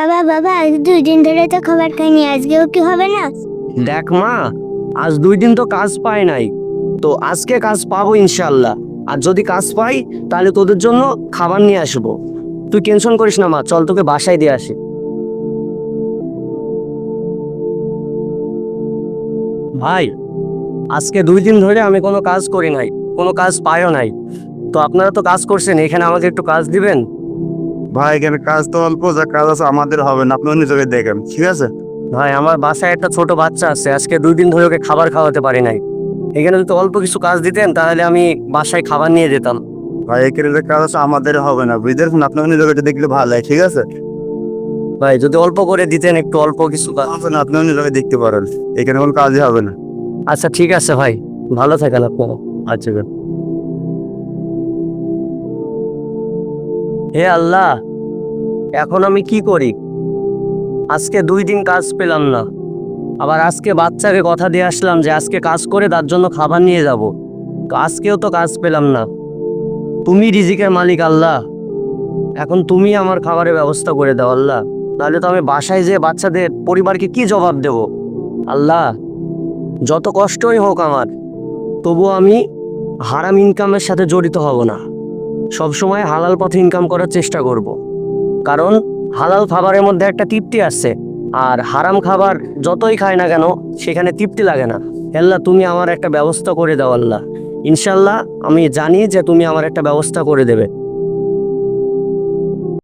বাবা বাবা, আজ দুই দিন ধরে তো খাবার খাইনি, আজকেও কি হবে না? দেখ মা, আজ দুই দিন তো কাজ পাই নাই। তো আজকে কাজ পাবো ইনশাল্লাহ আর যদি কাজ পাই, তাহলে তোদের জন্য খাবার নিয়ে আসব। তুই টেনশন করিস না মা, চল তোকে বাসায় দিয়ে আসি। ভাই, আজকে দুই দিন ধরে আমি কোনো কাজ করি নাই, কোনো কাজ পাইও নাই। তো আপনারা তো কাজ করছেন, এখানে আমাকে একটু কাজ দিবেন? ভাই এখানে কাজ তো অল্প যা কাজ আছে আমাদের হবে না আপনি অন্য জায়গায় দেখেন ঠিক আছে? ভাই আমার বাসায় একটা ছোট বাচ্চা আছে আজকে দুই দিন ধরে ওকে খাবার খাওয়াতে পারি নাই। এখানে যদি অল্প কিছু কাজ দিতেন তাহলে আমি বাসায় খাবার নিয়ে যেতাম। ভাই এখানে যে কাজ আছে আমাদের হবে না বুঝতে পারছেন আপনি অন্য জায়গাটা দেখলে ভালো হয় ঠিক আছে? ভাই যদি অল্প করে দিতেন একটু অল্প কিছু কাজ। হবে না আপনি অন্য জায়গায় দেখতে পারেন এখানে কোনো কাজই হবে না। আচ্ছা ঠিক আছে ভাই ভালো থাকেন আপনারা আচ্ছা হে আল্লাহ, এখন আমি কি করি? আজকে দুই দিন কাজ পেলাম না। আবার আজকে বাচ্চাকে কথা দিয়ে আসলাম যে আজকে কাজ করে তার জন্য খাবার নিয়ে যাব। আজকেও তো কাজ পেলাম না। তুমি রিজিকের মালিক আল্লাহ। এখন তুমি আমার খাবারের ব্যবস্থা করে দাও আল্লাহ। তাহলে তো আমি বাসায় যেয়ে বাচ্চাদের পরিবারকে কি জবাব দেব? আল্লাহ, যত কষ্টই হোক আমার তবু আমি হারাম ইনকামের সাথে জড়িত হব না। সবসময় হালাল পথে ইনকাম করার চেষ্টা করব। কারণ হালাল খাবারের মধ্যে একটা তৃপ্তি আসছে আর হারাম খাবার যতই খায় না কেন, সেখানে তৃপ্তি লাগে না। আল্লাহ, তুমি আমার একটা ব্যবস্থা করে দাও, আল্লাহ। ইনশাল্লাহ আমি জানি যে তুমি আমার একটা ব্যবস্থা করে দেবে।